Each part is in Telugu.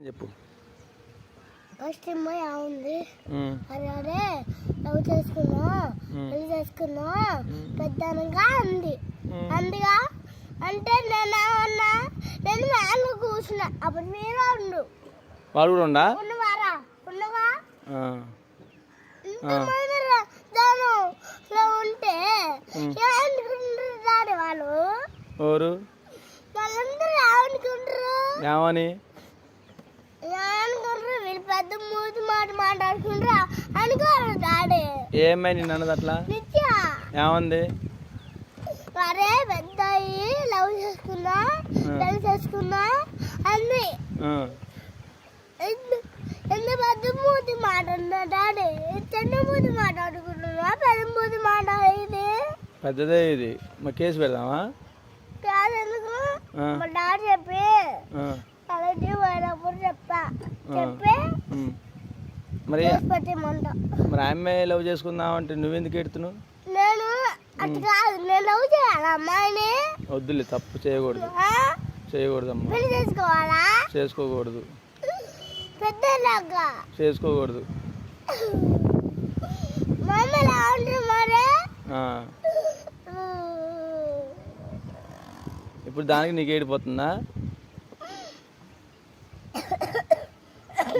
చెప్పు. ఫస్ట్ అమ్మాయి ఉంది అరే లవ్ చేసుకున్నా పెళ్ళి చేసుకున్నా పెద్దనగా అంది. ఉమ్. అందుగా అంటే నేను ఏమన్నా నేను మేలు కూర్చున్నా అప్పుడు మీరు ఉండు. వాడు కూడా ఉండా? ఉన్నవారా? ఉన్నవా? దానిలో ఉంటే. ఏమనుకుంటారు వాళ్ళు? ఎవరు? వాళ్ళందరూ ఏమనుకుంటారు ఏమని? వీళ్ళు పెద్ద మూతి మాట మాట్లాడుకుంటారు అనుకోరు డాడీ. ఏమై నిన్ను అన్నది అట్లా నిత్య. ఏమంది? అరే పెద్ద లవ్ చేసుకున్నా. పెళ్ళి చేసుకున్నా అన్ని ఎంత పెద్ద మూతి మాట్లాడుతున్నా డాడీ? చిన్న మూతి మాట్లాడుకుంటున్నా పెద్ద మూతి మాట్లాడేది పెద్దదే ఇది. మరి కేసు పెడదామా? కాదు ఎందుకు? మా డాడీ చెప్పి కాలేజీ పోయినప్పుడు. చెప్పి. ఉమ్. మరి మరి అమ్మాయి లవ్ చేసుకుందాం అంటే నువ్వెందుకు ఎడుతున్నావు నేను అటు కాదు నేను లవ్ చేయాలి అమ్మాయిని. వద్దులే తప్పు చేయకూడదు. పెళ్ళి చేసుకోవాలా? చేసుకోకూడదు. పెద్దలాగా చేసుకోకూడదు. అమ్మ ఇప్పుడు దానికి నీకు ఏడిపోతుందా?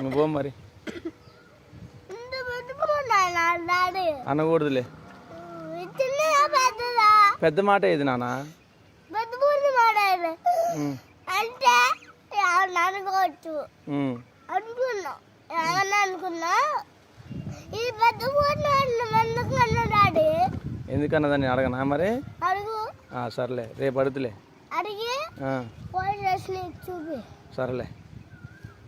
నువ్వు మరి? అనకూడదులే. పెద్ద మాట ఇది ఉమ్, అంటే ఏమన్నా అనుకోవచ్చు. ఉమ్. అనుకున్నా. ఏమన్నా అనుకున్నా? ఈ పెద్ద పూర్తి ఎందుకు అన్నా డాడీ? ఎందుకన్నదాన్ని అడగనా మరి? అడుగు. సర్లే రేపు అడుగుతులే. అడిగి చూపి. సరేలే.